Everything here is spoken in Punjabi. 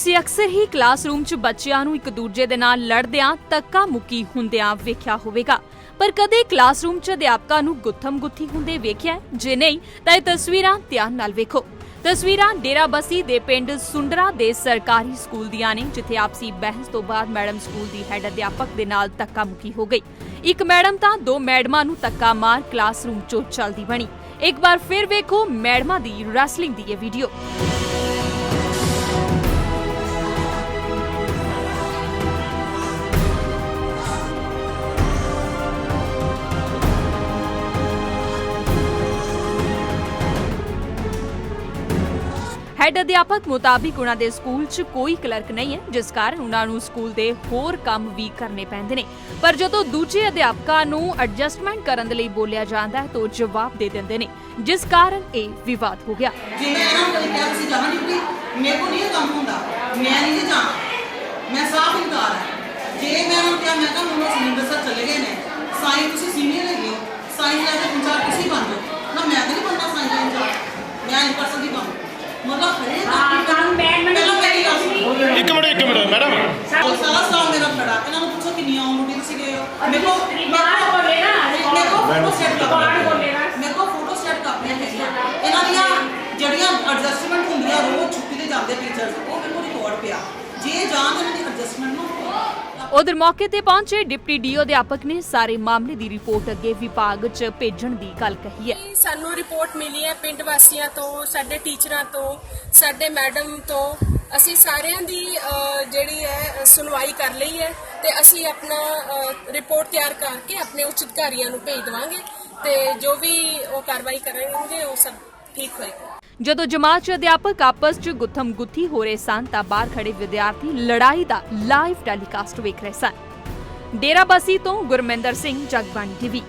ਤੁਸੀਂ ਅਕਸਰ ਹੀ ਕਲਾਸਰੂਮ 'ਚ ਬੱਚਿਆਂ ਨੂੰ ਇੱਕ ਦੂਜੇ ਦੇ ਨਾਲ ਲੜਦਿਆਂ ਤੱਕਾ ਮੁੱਕੀ ਹੁੰਦਿਆਂ ਵੇਖਿਆ ਹੋਵੇਗਾ। ਪਰ ਕਦੇ ਕਲਾਸਰੂਮ 'ਚ ਅਧਿਆਪਕਾਂ ਨੂੰ ਗੁੱਥਮ ਗੁੱਥੀ ਹੁੰਦੇ ਵੇਖਿਆ ਜੇ ਨਹੀਂ, ਤਾਂ ਇਹ ਤਸਵੀਰਾਂ ਧਿਆਨ ਨਾਲ ਵੇਖੋ। ਤਸਵੀਰਾਂ ਡੇਰਾਬੱਸੀ ਦੇ ਪਿੰਡ ਸੁੰਡਰਾ ਦੇ ਸਰਕਾਰੀ ਸਕੂਲ ਦੀਆਂ ਨੇ, ਜਿੱਥੇ ਆਪਸੀ ਬਹਿਸ ਤੋਂ ਬਾਅਦ ਮੈਡਮ ਸਕੂਲ ਦੀ ਹੈੱਡ ਅਧਿਆਪਕ ਦੇ ਨਾਲ ਧੱਕਾ ਮੁੱਕੀ ਹੋ ਗਈ। ਇੱਕ ਮੈਡਮ ਤਾਂ ਦੋ ਮੈਡਮਾਂ ਨੂੰ ਧੱਕਾ ਮਾਰ ਕਲਾਸਰੂਮ 'ਚੋਂ ਚਲਦੀ ਬਣੀ। ਇੱਕ ਵਾਰ ਫਿਰ ਵੇਖੋ ਮੈਡਮਾਂ ਦੀ ਰੈਸਲਿੰਗ ਦੀ ਇਹ ਵੀਡੀਓ ਹੈੱਡ ਅਧਿਆਪਕ ਮੁਤਾਬਿਕ ਉਹਨਾਂ ਦੇ ਸਕੂਲ 'ਚ ਕੋਈ ਕਲਰਕ ਨਹੀਂ ਹੈ, ਜਿਸ ਕਾਰਨ ਉਹਨਾਂ ਨੂੰ ਸਕੂਲ ਦੇ ਹੋਰ ਕੰਮ ਵੀ ਕਰਨੇ ਪੈਂਦੇ ਨੇ। ਪਰ ਜਦੋਂ ਦੂਜੇ ਅਧਿਆਪਕਾਂ ਨੂੰ ਐਡਜਸਟਮੈਂਟ ਕਰਨ ਦੇ ਲਈ ਬੋਲਿਆ ਜਾਂਦਾ ਹੈ, ਤਾਂ ਜਵਾਬ ਦੇ ਦਿੰਦੇ ਨੇ, ਜਿਸ ਕਾਰਨ ਇਹ ਵਿਵਾਦ ਹੋ ਗਿਆ। ਜੇ ਮੈਂ ਇਹਨਾਂ ਨੂੰ ਕਦੇ ਕਿਹਾ ਤੁਸੀਂ ਜਾਣਾ ਮੇਰੇ ਕੋਲ ਨਹੀਂ ਕੰਮ ਹੁੰਦਾ, ਮੈਂ ਨਹੀਂ ਜਾਣਾ ਮੈਂ ਸਾਫ਼ ਇਨਕਾਰ ਹੈ ਜੇ ਮੈਂ ਇਹਨਾਂ ਨੂੰ ਕਿਹਾ ਮੈਂ ਕਿਹਾ ਮੈਨੂੰ ਸੁਨਿੰਦਰ ਸਰ ਚਲੇ ਗਏ ਨੇ ਸਾਇੰਸ ਤੁਸੀਂ ਸੀਨੀਅਰ ਹੈਗੇ ਹੋ ਸਾਇੰਸ ਦਾ ਤਾਂ ਇੰਚਾਰਜ ਤੁਸੀਂ ਬਣ ਜਾਓ ਨਾ ਮੈਂ ਤਾਂ ਨਹੀਂ ਬਣਨਾ ਸਾਇੰਸ ਦਾ ਇੰਚਾਰਜ ਮੈਂ ਇੱਕ ਪਰਸਨ ਦੀ ਬਣ ਮਤਲਬ ਹਰੇਕ ਹਾਂ, ਕੰਮ ਮੈਂ- ਮੈਂ- ਪਹਿਲਾਂ ਮੇਰੀ ਗੱਲ ਸੁਣੋ ਇੱਕ ਮਿੰਟ ਇੱਕ ਮਿੰਟ ਮੈਡਮ ਉਹ ਸਾਰਾ ਸਟਾਫ ਮੇਰਾ ਖੜਾ ਇਹਨਾਂ ਨੂੰ ਪੁੱਛੋ ਕਿੰਨੀਆਂ ਆਨ ਮੇਰੇ ਕੋਲ ਬਾਹਰ ਬੋਲੇ ਨਾ, ਮੇਰੇ ਕੋਲ ਫੋਟੋ ਸੈੱਟ ਬਾਹਰ ਬੋਲੇ ਨਾ। ਮੇਰੇ ਕੋਲ ਫੋਟੋ ਸੈੱਟ ਕਾਪੀਆਂ ਹੈਗੀਆਂ ਇਹਨਾਂ ਦੀਆਂ ਜਿਹੜੀਆਂ ਐਡਜਸਟਮੈਂਟ ਹੁੰਦੀਆਂ ਰੋਜ਼ ਛੁੱਟੀ ਤੇ ਜਾਂਦੇ ਟੀਚਰਸ ਉਹ ਮੇਰੇ ਕੋਲ ਰਿਕਾਰਡ ਪਿਆ। ਜੇ ਜਾਣ ਇਹਨਾਂ ਦੀ ਐਡਜਸਟਮੈਂਟ ਨੂੰ ਉਧਰ ਮੌਕੇ ਤੇ ਪਹੁੰਚੇ ਡਿਪਟੀ ਡੀਓ ਅਧਿਆਪਕ ਨੇ ਸਾਰੇ ਮਾਮਲੇ ਦੀ ਰਿਪੋਰਟ ਅੱਗੇ ਵਿਭਾਗ 'ਚ ਭੇਜਣ ਦੀ ਗੱਲ ਕਹੀ ਹੈ। ਸਾਨੂੰ ਰਿਪੋਰਟ ਮਿਲੀ ਹੈ ਪਿੰਡ ਵਾਸੀਆਂ ਤੋਂ, ਸਾਡੇ ਟੀਚਰਾਂ ਤੋਂ, ਸਾਡੇ ਮੈਡਮ ਤੋਂ। ਅਸੀਂ ਸਾਰਿਆਂ ਦੀ ਜਿਹੜੀ ਹੈ ਸੁਣਵਾਈ ਕਰ ਲਈ ਹੈ ਤੇ ਅਸੀਂ ਆਪਣਾ ਰਿਪੋਰਟ ਤਿਆਰ ਕਰਕੇ ਆਪਣੇ ਉੱਚ ਅਧਿਕਾਰੀਆਂ ਨੂੰ ਭੇਜ ਦੇਵਾਂਗੇ ਤੇ ਜੋ ਵੀ ਉਹ ਕਾਰਵਾਈ ਕਰਨਗੇ, ਉਹ ਸਭ ਠੀਕ ਹੋਏਗਾ। ਜਦੋਂ ਜਮਾਤ 'ਚ ਅਧਿਆਪਕ ਆਪਸ 'ਚ ਗੁੱਥਮ ਗੁੱਥੀ ਹੋ ਰਹੇ ਸਨ, ਤਾਂ ਬਾਹਰ ਖੜੇ ਵਿਦਿਆਰਥੀ ਲੜਾਈ ਦਾ ਲਾਈਵ ਟੈਲੀਕਾਸਟ ਵੇਖ ਰਹੇ ਸਨ। ਡੇਰਾਬੱਸੀ ਤੋਂ ਗੁਰਮਿੰਦਰ ਸਿੰਘ, ਜਗਬਾਣੀ ਟੀਵੀ।